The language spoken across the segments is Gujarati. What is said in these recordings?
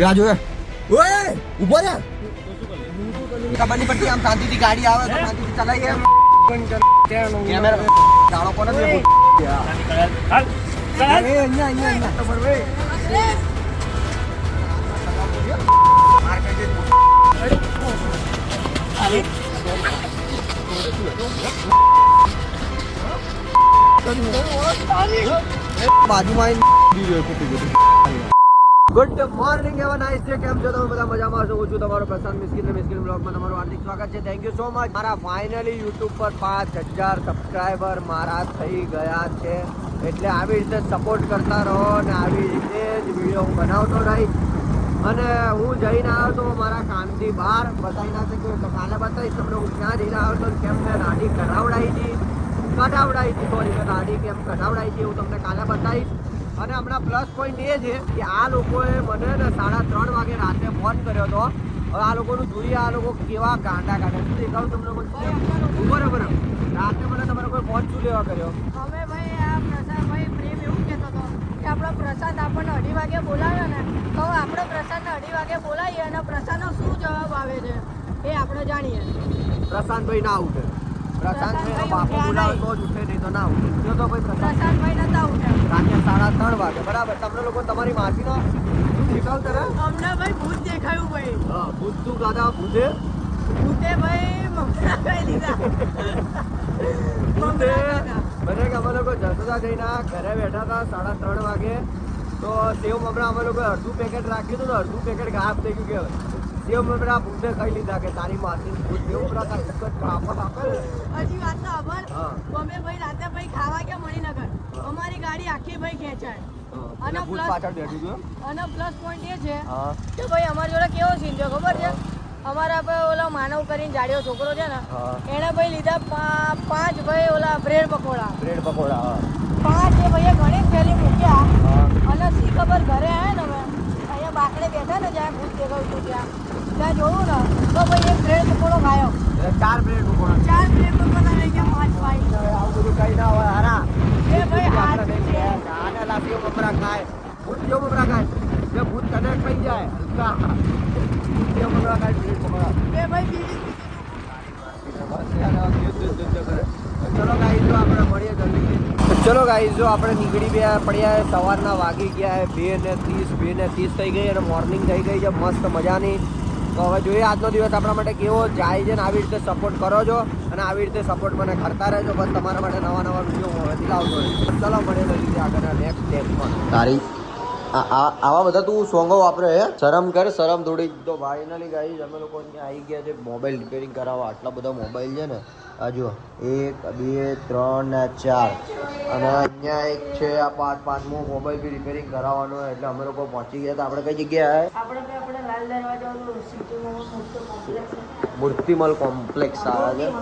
રાજુ ઓય ઊભો રે. ખબર નહીં પડતી આમ શાંતિથી ગાડી આવે તો શાંતિથી ચલાવીએ કેમેરા ગાળો કોને દે એ, અહીંયા અહીંયા અહીંયા. માર ખાઈ જઈશ. બાજુમાં ગુડ મોર્નિંગ એવા નાઇસ ડે કેમ છો? તમે બધા મજામાં છો હું છું તમારો પ્રશાંત મિસ્કિન ને મિસ્કિન બ્લોગમાં તમારું હાર્દિક સ્વાગત છે. થેન્ક યુ સો મચ મારા ફાઇનલી યુટ્યુબ પર પાંચ હજાર સબસ્ક્રાઈબર મારા થઈ ગયા છે. એટલે આવી રીતે સપોર્ટ કરતા રહો અને આવી રીતે જ વીડિયો હું બનાવતો રહીશ. અને હું જઈને આવ્યો તો મારા કામથી બહાર. બતાવી ના શક્યો તો કાલે બતાવીશ તમને. હું ક્યાં જઈને આવ્યો તો કેમ મેં ગાડી કઢાવડાવી હતી. કઢાવડાવી હતી સોરી મેં ગાડી કેમ કઢાવડાવી હતી હું તમને કાલે બતાવીશ. અને હમણાં પ્લસ પોઈન્ટ એ છે કે આ લોકોએ મને ને સાડા ત્રણ વાગે રાતે ફોન કર્યો હતો હવે આ લોકોનું જોઈએ આ લોકો કેવા ગાંડા કાઢે શું દેખાડું તમને કોઈ? બરોબર રાતે મને તમારો કોઈ ફોન શું લેવા કર્યો? હવે ભાઈ આ પ્રસાદ ભાઈ પ્રેમ એવું કહેતો હતો કે આપણો પ્રસાદ આપણને અઢી વાગે બોલાવ્યો ને તો આપણે પ્રસાદને અઢી વાગે બોલાવીએ અને પ્રસાદનો શું જવાબ આવે છે એ આપણે જાણીએ. પ્રશાંતભાઈ ના ઉઠે. પ્રશાંતભાઈ બાપુ બોલાવે. તો જ ઉઠે નહીં તો ના ઉઠે. જો તો ભાઈ પ્રશાંતભાઈ પ્રસાદભાઈ નતા ઉઠ્યા રાતે સાડા ત્રણ વાગે. બરાબર. તમને લોકો તમારી માસીનો દેખાવ કરે અમને ભાઈ ભૂત દેખાયું ભાઈ. હા ભૂત તું દાદા ભૂતે. ભૂતે ભાઈ મમરા ભાઈ લીધા. ભૂતે. મને કે અમે લોકો જસોદા જઈને ઘરે બેઠા હતા સાડા ત્રણ વાગે. તો સેવ મમરા અમે લોકો અડધું પેકેટ રાખ્યું હતું ને અડધું પેકેટ ગાયબ થઈ ગયું કે મમરા ભૂતે ખાઈ લીધા કે તારી માસી ભૂત તારી એક જ આપે. હજી વાત તો ખબર અમે ભાઈ રાતે ભાઈ ખાવા ગયા મણિનગર. અમારી ગાડી આખી ભાઈ ખેંચાય. અને પ્લસ અને પ્લસ પોઈન્ટ એ છે કે ભાઈ અમારી જોડે કેવો સીન છે ખબર છે? અમારા ભાઈ ઓલા માનવ કરીને જાડિયો છોકરો છે ને એને ભાઈ લીધા પાંચ ભાઈ ઓલા બ્રેડ પકોડા. બ્રેડ પકોડા પાંચ એ ભાઈએ ઘણી થેલી મૂક્યા. અને સી ખબર ઘરે આવે ને બાકડે બેઠા ને જ્યાં ભૂત દેખાયું હતું ત્યાં. ત્યાં જોયું ને તો ભાઈ એક બ્રેડ પકોડો ખાયો. ચાર બ્રેડ પકોડા ચાર બ્રેડ પકોડા લઈ ગયા પાંચ ભાઈ આવું બધું કઈ ના હોય હારા. એ ભાઈ હાથ છે. આને લાફીઓ મમરા ખાય. ભૂત કેવો મમરા ખાય. જે ભૂત તને ખાઈ જાય હલકા કેવો મમરા ખાય બ્રેડ પકોડા એ ભાઈ બીજી ચલો ગાઈઝ જો આપણે મળીએ જલ્દી ગાઈઝ જો આપણે નીકળી ગયા પડ્યા સવારના વાગી ગયા બે ને ત્રીસ, બે ને ત્રીસ થઈ ગઈ અને મોર્નિંગ થઈ ગઈ છે, મસ્ત મજાની. તો હવે જોઈએ આજનો દિવસ આપણા માટે કેવો જાય છે ને આવી રીતે સપોર્ટ કરો છો અને આવી રીતે સપોર્ટ મને કરતા રહેજો. બસ તમારા માટે નવા નવા વીડિયો હવેથી લાવજો ચલો જલ્દી આગળ નેક્સ્ટ પણ તારી આવા બધા તું સોંગો વાપરે હે? શરમ કર શરમ થોડી તો ફાઇનલી ગાઈ અમે લોકો અહીંયા આવી ગયા છે મોબાઈલ રિપેરિંગ કરાવવા. આટલા બધા મોબાઈલ છે ને આ જુઓ. એક બે ત્રણ ને ચાર. અને અહીંયા એક છે આ પાંચ પાંચમો મોબાઈલ બી રિપેરિંગ કરાવવાનો એટલે અમે લોકો પહોંચી ગયા. હતા આપણે કઈ જગ્યાએ મૂર્તિમલ કોમ્પ્લેક્સ આવે છે.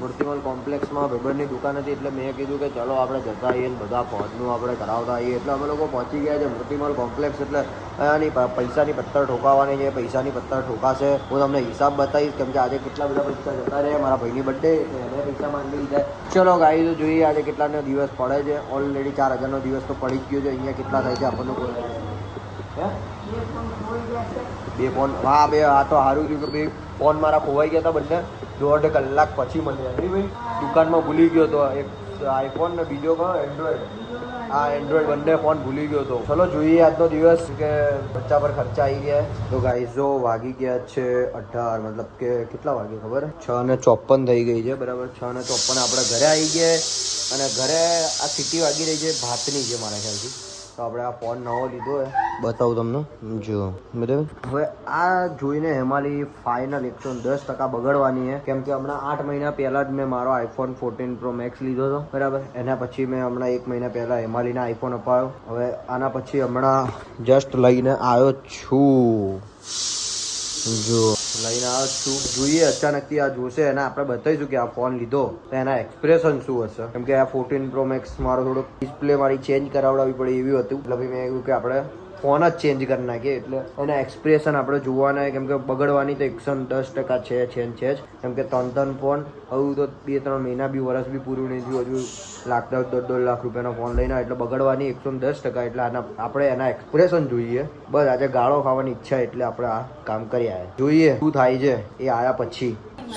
મૂર્તિમલ કોમ્પ્લેક્સમાં ભાઈબંધની દુકાન હતી એટલે મેં કીધું કે ચલો આપણે જતા આવીએ બધા પહોંચનું આપણે કરાવતા આવીએ એટલે અમે લોકો પહોંચી ગયા છે મૂર્તિમલ કોમ્પ્લેક્સ એટલે અહીંયાની પૈસાની પથ્થર ઠોકાવાની છે, પૈસાની પથ્થર ઠોકાશે. હું તમને હિસાબ બતાવીશ કેમ કે આજે કેટલા બધા પૈસા જતા રહ્યા મારા ભાઈની બર્થડે એને પૈસા માંગી લીધા. ચલો ગાઈ તો જોઈએ આજે કેટલાનો દિવસ પડે છે. ઓલરેડી ચાર હજારનો દિવસ તો પડી ગયો છે. અહીંયા કેટલા થાય છે આપણને કોઈ બે ફોન, હા, બે હા તો સારું થયું કે બે ફોન મારા ખોવાઈ ગયા હતા બંને. દોઢ કલાક પછી મળ્યા. નહીં ભાઈ, દુકાનમાં ભૂલી ગયો તો. એક આઈફોન ને બીજો કયો? એન્ડ્રોઈડ આ એન્ડ્રોઈડ બંને ફોન ભૂલી ગયો તો. ચલો, જોઈએ આજનો દિવસ કે બચ્ચા પર ખર્ચા આવી ગયા. તો ગાઈઝો વાગી ગયા છે અઢાર, મતલબ કે કેટલા વાગે ખબર? છ ને ચોપન થઈ ગઈ છે, બરાબર? છ ને ચોપન આપણે ઘરે આવી ગયા. અને ઘરે આ સિટી વાગી રહી છે, ભાતની છે મારા ખ્યાલથી. તો આપણે આ ફોન નવો લીધો હે. બતાવું તમને. જો બરાબર? હવે આ જોઈને હેમાલી ફાઇનલ એકસો દસ ટકા બગડવાની છે કેમ કે હમણાં આઠ મહિના પહેલા જ મેં મારો આઈફોન ફોર્ટીન પ્રો મેક્સ લીધો હતો બરાબર? એના પછી મેં હમણાં એક મહિના પહેલા હેમાલીના આઈફોન અપાયો. હવે આના પછી હમણાં જસ્ટ લઈને આવ્યો છું. જો લઈને આવ્યો છું. જોઈએ અચાનકથી આ જોશે અને આપણે બતાવીશું કે આ ફોન લીધો તો એના એક્સપ્રેશન શું હશે. કેમ કે આ ફોર્ટીન પ્રો મેક્સ મારો થોડો ડિસ્પ્લે મારી ચેન્જ કરાવડાવવી પડી એવી હતું. એટલે મેં એવું કે આપણે ફોન જ ચેન્જ કરી નાખીએ. એટલે એના એક્સપ્રેશન આપણે જોવાના કેમ કે બગડવાની તો એકસો દસ ટકા છે છે છે જ. કેમ કે ત્રણ ત્રણ ફોન હવે તો બે ત્રણ મહિના બી વર્ષ બી પૂરું નહીં થયું. હજુ લાખ દસ દોઢ દોઢ લાખ રૂપિયાનો ફોન લઈને આવ્યા. એટલે બગડવાની એકસો દસ ટકા. એટલે આના આપણે એના એક્સપ્રેશન જોઈએ. બસ આજે ગાળો ખાવાની ઈચ્છા એટલે આપણે આ કામ કરી આવ્યા જોઈએ શું થાય છે એ આયા પછી.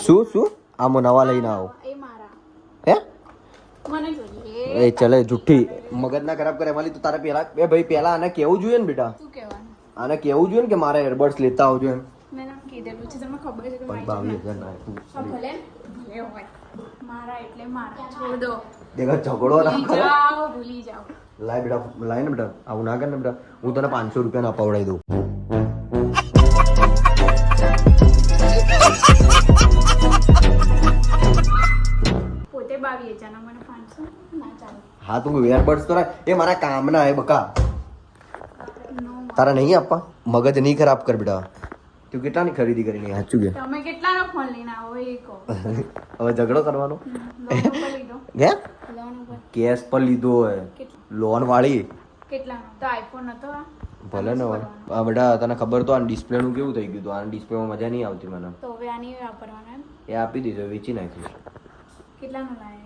શું શું? આમાં નવા લઈને આવો. એ હે? એ ચલે જુઠ્ઠી. મગજ ના ખરાબ કરે એમાં તો તારે પેલા એ ભાઈ પેલા આને કેવું જોઈએ ને બેટા? આને કેવું જોઈએ ને કે મારે એરબડ્સ લેતા આવજો એમ? ઝઘડો ના કરો. જાઓ ભૂલી જાઓ. લાય બેટા લાય ને બેટા આવું ના કર ને બેટા. હું તને પાંચસો રૂપિયા ના અપાવડાવી દઉં. હા તું એરબડ્સ તો એ મારા કામના હે બકા. તારા નહીં આપવા? મગજ નહીં ખરાબ કર બેટા. તું કેટલાની ખરીદી કરી સાચું કે? તમે કેટલાનો ફોન લઈને આવો એ કહો. હવે ઝઘડો કરવાનો? હે? કેશ પર લીધો હોય લોન વાળી કેટલાનો? તો આઈફોન હતો ભલે ને આ બેટા તને ખબર તો આ ડિસ્પ્લે નું કેવું થઈ ગયું હતું આ ડિસ્પ્લેમાં મજા નહીં આવતી મને. તો હવે આની વાપરવાનો એ આપી દીધો વેચી નાખ્યું કેટલાનો લાવે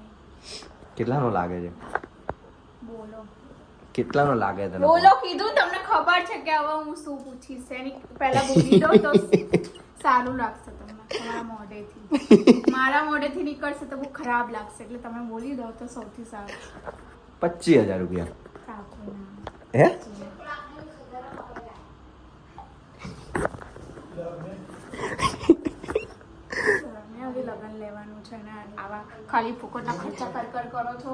કેટલાનો લાગે છે? બોલો. કેટલાનો લાગે તને બોલો કીધું તમને ખબર છે કે હવે હું શું પૂછીશ? એની પહેલા બોલી દો તો સારું લાગશે તમને તમારા મોઢેથી. મારા મોઢેથી નીકળશે તો બહુ ખરાબ લાગશે એટલે તમે બોલી દો તો સૌથી સારું. પચીસ હજાર રૂપિયા. હે મેં હવે લગ્ન લેવાનું છે ને આવા ખાલી ફોકટના ખર્ચા કર કર કરો છો?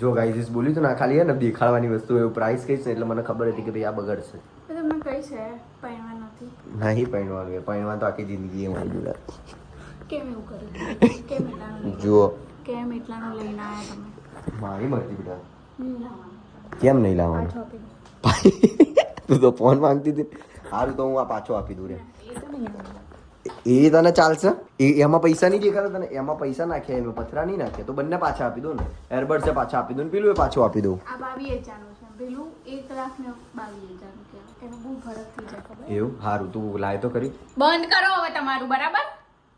જો ગાઈઝ બોલ્યું હતું ને ખાલી હે ને દેખાડવાની વસ્તુ એવું પ્રાઇસ કઈ છે? એટલે મને ખબર હતી કે ભાઈ આ બગડશે તો તમને કઈ છે પહેરવા નથી. નહીં પહેરવાનું એ પહેરવા તો આખી જિંદગી એ મારી જોડે કેમ એવું કર્યું કેમ એટલાનું જુઓ. કેમ એટલાનું લઈને આવ્યા તમે? મારી મરજી બેટા. કેમ નહીં લાવવાનું? તું તો ફોન માંગતી હતી. સારું તો હું આ પાછો આપી દઉં રે. એ તને ચાલશે? એ એમાં પૈસા નહીં દેખાતા તને એમાં પૈસા નાખ્યા એમાં પથરા નહીં નાખ્યા તો બંને પાછા આપી દો ને. એરબર્ડ એ પાછા આપી દો ને. પેલું એ પાછું આપી દઉં. આ બાવીસ હજારનું છે. પેલું એક લાખ ને બાવીસ હજારનું કહેવાય. એનો બહુ ફરક થઈ જાય ખબર? એવું? સારું તું લાય તો કરી. બંધ કરો હવે તમારું બરાબર?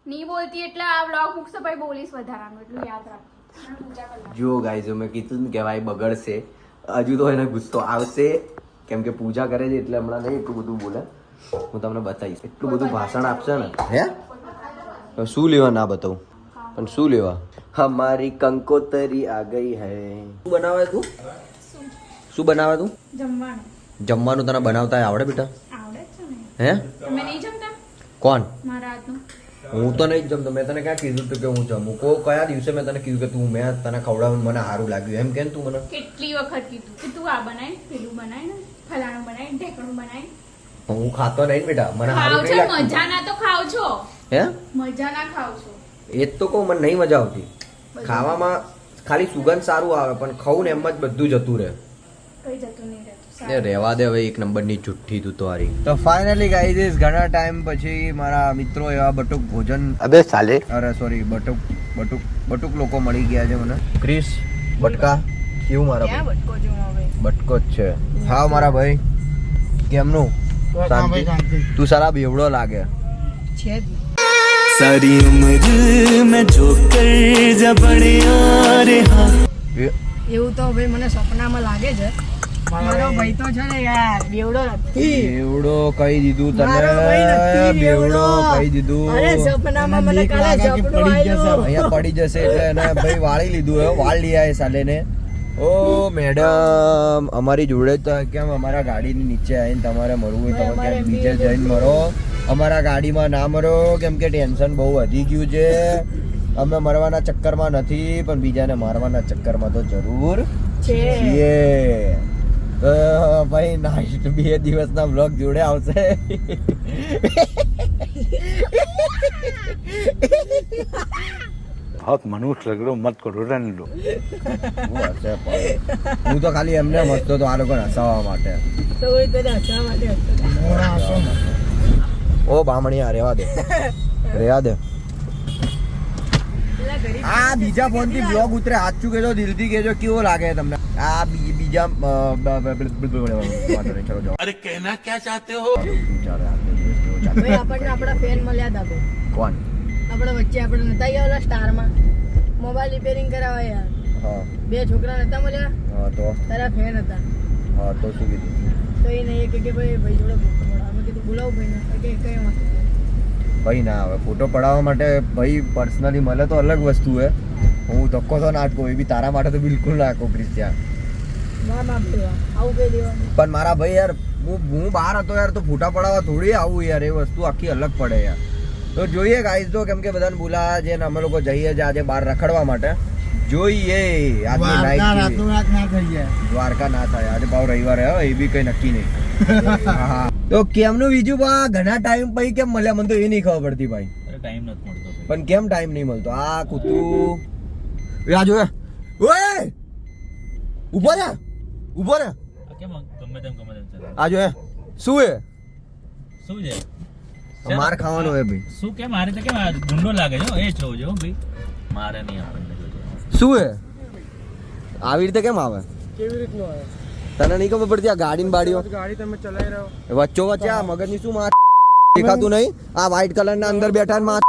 નહીં બોલતી એટલે આ વ્લોગ મૂકશો પછી બોલીશ વધારાનું. એટલું યાદ રાખજો. અને પૂજા કરી નાખો. જો ગાઈઝ મેં કીધું ને કે ભાઈ બગડશે હજુ તો એને ગુસ્સો આવશે. કેમ કે પૂજા કરે છે એટલે હમણાં નહીં એટલું બધું બોલે. હું તમને બતાવીશ. એટલું બધું ભાષણ આપશે ને? હે? તો શું લેવા ના બતાવું? પણ શું લેવા? હમારી કંકોતરી આ ગઈ હૈ. શું બનાવે તું? શું? બનાવે તું? જમવાનું. જમવાનું તને બનાવતા આવડે બેટા? આવડે જ છે હે? તમે નહીં જમતા? કોણ? મારા હું તો નહીં જ જમતો. મેં તને ક્યાં કીધું તું કે હું જમું? કો કયા દિવસે મેં તને કીધું કે તું? મેં તને ખવડાવું મને સારું લાગ્યું. એમ કેમ તું મને? કેટલી વખત કીધું કે તું આ બનાય પેલું બનાય ને ફલાણું બનાય ઢેકણું બનાય હું ખાતો નહીં બેટા. મને ખાવ સારું છો? નહીં લાગતું. મજાના તો ખાવ છો? હે? મજાના ખાવ છો. એ જ તો કહું મને નહીં મજા આવતી. ખાવામાં ખાલી સુગંધ સારું આવે પણ ખાવું ને એમ જ બધું જતું રહે. કઈ જતું નહીં રહેતું. એ રહેવા દે હવે એક નંબરની ચુઠ્ઠી તું તો હારી તો ફાઇનલી ગાઈઝ ઘણા ટાઈમ પછી મારા મિત્રો એવા બટુક ભોજન અબે સાલે. અરે સોરી બટુક બટુક બટુક લોકો મળી ગયા છે મને. ક્રિસ બટકા કેવું મારા ભાઈ? બટકો જ છે. હા મારા ભાઈ. કેમનું? તું સારા બેવડો લાગે. સારી ઉમર મેં જોકર જબડિયા રે હા એવું તો ભાઈ મને સપનામાં લાગે છે. ભાઈ તો છે ને બેવડો કહી દીધું તને. બેવડો કહી દીધું. સપનામાં મને કાલે જબડો આવ્યો. અહીંયા પડી જશે એટલે એને ભાઈ વાળી લીધું વાળ લીયા એ સાલે ને ઓ મેડમ અમારી જોડે તો કેમ અમારા ગાડીની નીચે આવીને તમારે મરવું હોય તમે ક્યાંક બીજે જઈને મરો. અમારા ગાડીમાં ના મરો કેમ કે ટેન્શન બહુ વધી ગયું છે. અમે મરવાના ચક્કરમાં નથી પણ બીજાને મારવાના ચક્કરમાં તો જરૂર છે. છીએ. ભાઈ નાઇટ બે દિવસના બ્લોગ જોડે આવશે. ભક્ત મનુષ્ય લગડો મત કરો રન હું તો ખાલી એમને મસ્તો તો આ લોકોને હસાવવા માટે. ઓ બામણીયા રેવા દે. રેવા દે. આ બીજા ફોનથી બ્લોગ ઉતરે. હાચું કેજો દિલથી કેજો કેવો લાગે તમને? આ બીજા અરે કહેના ક્યાં ચાહતે હો? કોણ? આપણે વચ્ચે આપણે નતા ગયા ઓલા સ્ટારમાં. મોબાઈલ રિપેરિંગ કરાવવા યાર હા. બે છોકરા નતા મળ્યા. હા તો? તારા ફેન હતા. હા તો શું કીધું? તો એ નહીં કે કે ભાઈ ભાઈ જોડે અમે કીધું બોલાવું ભાઈને. તો કે કઈ વાંધો ભાઈ ના આવે ફોટો પડાવવા માટે ભાઈ પર્સનલી મળે તો અલગ વસ્તુ હે. હું ધક્કો તો ના જ એ બી તારા માટે તો બિલકુલ નાખો કહું ના ના ભાઈ આવું કહી દેવાનું? પણ મારા ભાઈ યાર હું હું બહાર હતો યાર તો ફોટા પડાવવા થોડી આવું યાર એ વસ્તુ આખી અલગ પડે યાર. તો જોઈએ ગાઈસ તો કેમ કે બધાને બોલા છે ને અમે લોકો જઈએ છે આજે બહાર રખડવા માટે. જોઈએ આજની નાઈટ દ્વારકા ના થાય આજે ભાવ રવિવારે હો એ બી કઈ નક્કી નહીં. હા. તો કેમનું બીજું બા ઘણા ટાઈમ પછી કેમ મળ્યા? મને તો એ નહીં ખબર પડતી ભાઈ. ટાઈમ નથી મળતો પણ કેમ ટાઈમ નહીં મળતો? આ કૂતરું. એ આ જોયા ઓય! ઊભો રે ઊભો રે. કેમ ગમે તેમ ગમે તેમ આ જોયા શું એ? શું છે? માર ખાવાનો હોય ભાઈ. શું કે? મારે તો કેમ ગુંડો લાગે છે? એ છો જો ભાઈ. મારે નહીં આપણને શું હે આવી રીતે કેમ આવે? કેવી રીતનું આવે? તને નહીં ખબર પડતી આ ગાડી ને બાડીઓ? ગાડી તમે ચલાવી રહ્યો. વચ્ચો વચ્ચે આ મગજની શું માર દેખાતું નહીં? આ વ્હાઈટ કલર ના અંદર બેઠા ને માર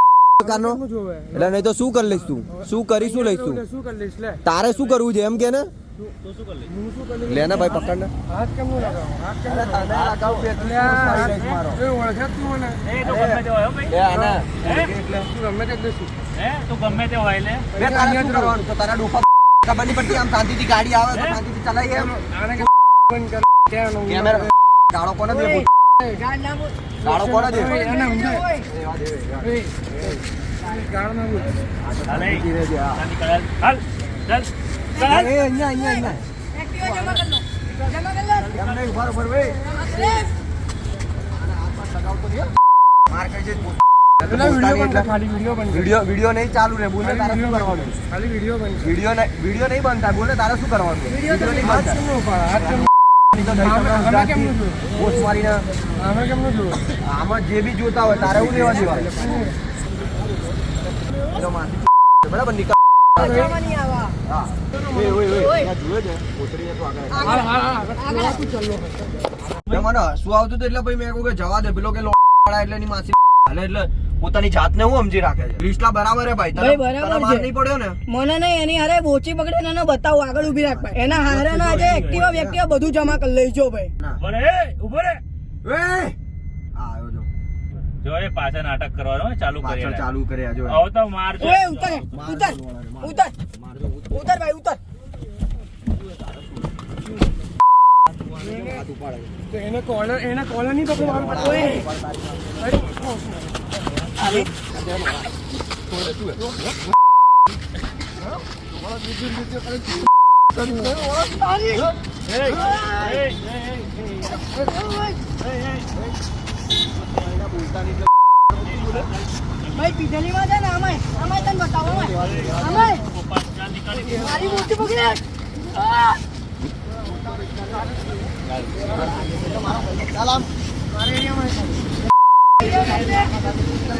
કારનો એટલે નહીં તો શું કરી લઈશ તું? શું કરી શું લઈશ તું? શું કરી તારે શું કરવું છે? એમ કે ને? તું શું કરી લઈશ? હું શું કરી લઈશ લે ને ભાઈ પકડ ને. હાથ કેમ નું લગાવો? હાથ કેમ તને લગાવું તું અલ્યા, મારો. એ ઓળખે તું મને. એ તો ગમે તે હોય ભાઈ. એ આના. એટલે તું ગમે તે એટલે હે? તું ગમે તે હોય લે. બે તારે શું કરવાનું? તો તારા ડોફા ખબર નહીં પડતી આમ શાંતિથી ગાડી આવે તો શાંતિથી ચલાવીએ એમ. આને કે બંધ કર. ત્યાં નું કેમેરા ગાળો કોને દે ગાડ ગાળો કોને દે એને ઊંઘે ઓય. એ, એ, ગાળ ના બોલ. હાલ હાલ. ચાલ. અહીંયા અહીંયા વીડિયો બંધ બંધ નહીં ચાલુ રે બોલે તારે શું કરવાનું? ખાલી વીડિયો વીડિયો નહીં વીડિયો નહીં બનતા બોલે તારે શું કરવાનું? વીડિયો નહીં દહીં આમે- જે બી જોતા હોય તારે શું લેવા દેવા બરાબર. નિકાલ હસવું આવતું હતું હું સમજી રાખે છે બરાબર મને નહીં એની હારે બોચી પકડે એને બતાવું આગળ ઊભી રાખ. એના હારે ના આજે એક્ટિવા વ્યક્તિવા બધું જમા કરી લેજો ભાઈ ઊભો ઊભો જો જો પાછા નાટક કરવાનો ચાલુ ચાલુ કરે જો હવે તો મારજો ઓય ઉતર ઉતર ઉતર ઉતર ભાઈ ઉતર તો એને કોલર એને કોલર નહીં. ભાઈ પીધેલી માં છે ને આમાય આમાય તને બતાવો નીકળ, નીકળ. મારી બોચી પકડે આ!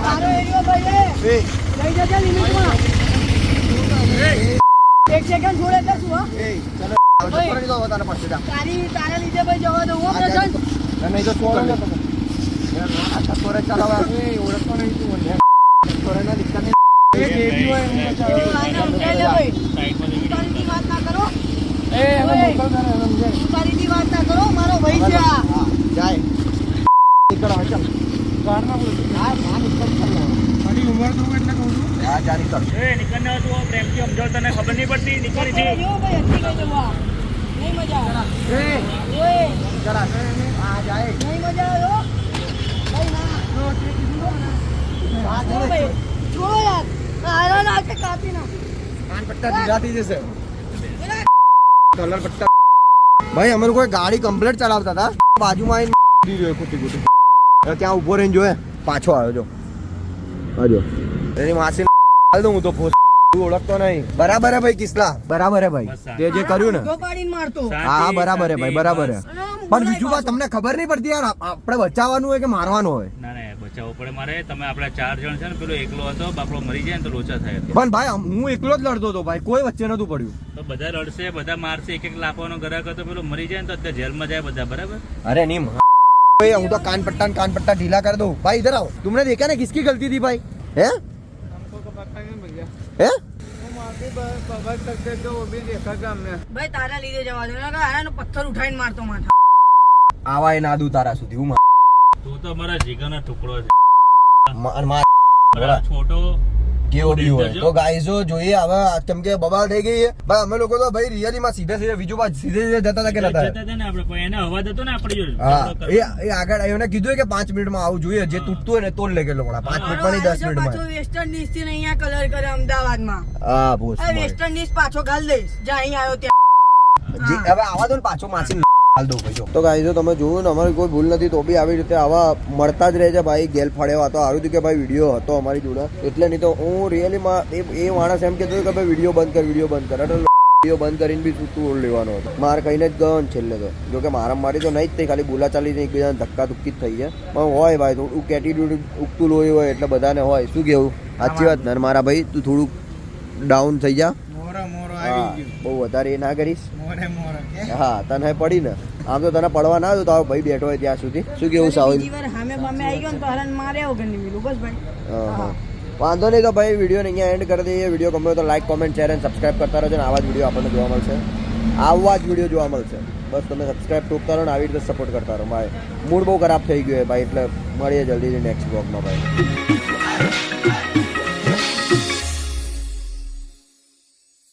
મારો એક છોડે તારા લીધે જવા દઉં નહીં તો કરે ચલાવવા ઓળખતો નહીં તું મને દિક્કત. એ જેબી હોય એને તો બચાવો. આને સમજાઈ લે ભાઈ સાઈડમાં જઈ ઉતારીની વાત ના કરો ઉતારીની વાત ના કરો મારો ભાઈ છે આ. જાય. નીકળ હવે ચાલ બોલ. હા હા નીકળ મારી ઉંમર જોઉં એટલે કહું છું. હા જા નીકળ. એ, નીકળ ને તું પ્રેમથી સમજાવ તને ખબર નહીં પડતી? નીકળ એ અહીંથી. ભાઈ હટી ગઈ જવા નહીં મજા આવે. એ ઓય જરા. હા જાય. નહીં મજા આવે હો. ભાઈ ના. હા જો ભાઈ. જો યાર. આરા ના કે કાપી ના કાન પટ્ટા દીધા થઈ જશે. કલર પટ્ટા ભાઈ અમે કોઈ ગાડી કમ્પ્લેટ ચલાવતા હતા. બાજુમાં આવીને રહ્યો ત્યાં ઊભો રહીને જોયે પાછો આવ્યો જો. આજો એની માસી હાલ દઉં હું તો ફોસ ઓળખતો નહીં. બરાબર હે ભાઈ કિસ્લા બરાબર હે ભાઈ. તે જે કર્યું ને. ઊંધો પાડીને મારતો. હા હા બરાબર હે ભાઈ બરાબર હે. પણ બીજું વાત તમને ખબર નહીં પડતી યાર આપણે બચાવવાનું હોય કે મારવાનું હોય? જવું પડે મારે. તમે આપણે ચાર જણ છે ને પેલો એકલો હતો બાપડો મરી જાય ને તો લોચા થાય પણ ભાઈ હું એકલો જ લડતો હતો ભાઈ કોઈ વચ્ચે નતું પડ્યું. તો બધા લડશે બધા મારશે એક એક લાફવાનો ગ્રાહક હતો પેલો મરી જાય ને તો અત્યારે જેલમાં જાય બધા બરાબર? અરે નહીં ભાઈ હું તો કાન પટ્ટા કાન પટ્ટા ઢીલા કરી દઉં. ભાઈ ઇધર આવો. તુમને દેખા ને કિસકી ગલતી થી ભાઈ? હે? હે? ભાઈ તારા લીધે જવા દો પથ્થર ઉઠાઈને મારતો માથા. આવાય નાદુ તારા સુધી હું તું અમારા જીગરનો ટુકડો છે. માર માર મારા છોટો કેવો બી હોય. તો ગાઈઝો જોઈએ હવે કેમ કે બબાલ થઈ ગઈ છે. ભાઈ અમે લોકો તો ભાઈ રિયલી માં સીધે સીધે બીજું બાજુ સીધે સીધે જતા હતા કે નતા? જતા ને આપણે એને અવાજ હતો ને આપણે જો હા. એ એ આગળ એને કીધું કે પાંચ મિનિટમાં આવું જોઈએ. જે તૂટતું હોય ને તો જ લે ગયેલો પાંચ મિનિટમાં નહીં દસ પાછો મિનિટમાં. વેસ્ટર્ન ડિશથી અહીંયા કલર કરે અમદાવાદમાં. હા બોસ વેસ્ટર્ન ડિશ પાછો ગાલ દઈશ. જ્યાં અહીં આવ્યો ત્યાં. હવે આવા દો ને પાછો માસી હાલ દો ભાઈ જો. તો ગાઈઝો તમે જોયું ને અમારી કોઈ ભૂલ નથી તો બી આવી રીતે આવા મળતા જ રહે છે ભાઈ ગેલ ફાડેવા તો સારું હતું કે ભાઈ વીડિયો હતો અમારી જોડે. એટલે નહીં તો હું રિયલી માં એ એ માણસ એમ કહેતો કે ભાઈ વીડિયો બંધ કર વીડિયો બંધ કર. એટલે વીડિયો બંધ કરીને બી તું લેવાનો હતો. માર કહીને જ ગયો ને છેલ્લે તો. જો કે મારા મારી તો નહીં જ થઈ ખાલી બોલા ચાલી એકબીજાને ધક્કા ધુક્કી જ થઈ છે. પણ હોય ભાઈ થોડું એટીટ્યુડ ઉગતું લોહી હોય એટલે બધાને હોય. શું કેવું? સાચી વાત ને? મારા ભાઈ તું થોડુંક ડાઉન થઈ જા. બહુ વધારે એ ના કરીશ. મોરે મોરા કે? હા તને પડી ને આમ તો તને પડવા ના તો તારો ભાઈ બેઠો હોય ત્યાં સુધી. શું કેવું સાવ સામે બામે આવી ગયો ને તો હરણ મારે વગર નહીં મિલું બસ ભાઈ. હા, હા. વાંધો નહીં તો ભાઈ વીડિયો અહીંયા એન્ડ કરી દઈએ. વીડિયો ગમ્યો તો લાઈક કોમેન્ટ શેર અને સબસ્ક્રાઇબ કરતા રહેજો ને. આવા જ વીડિયો આપણને જોવા મળશે. આવા જ વીડિયો જોવા મળશે. બસ તમે સબસ્ક્રાઇબ ટૂંકતા રહો ને આવી રીતે સપોર્ટ કરતા રહો. ભાઈ મૂડ બહુ ખરાબ થઈ ગયો છે ભાઈ એટલે મળીએ જલ્દી નેક્સ્ટ બ્લોગમાં ભાઈ.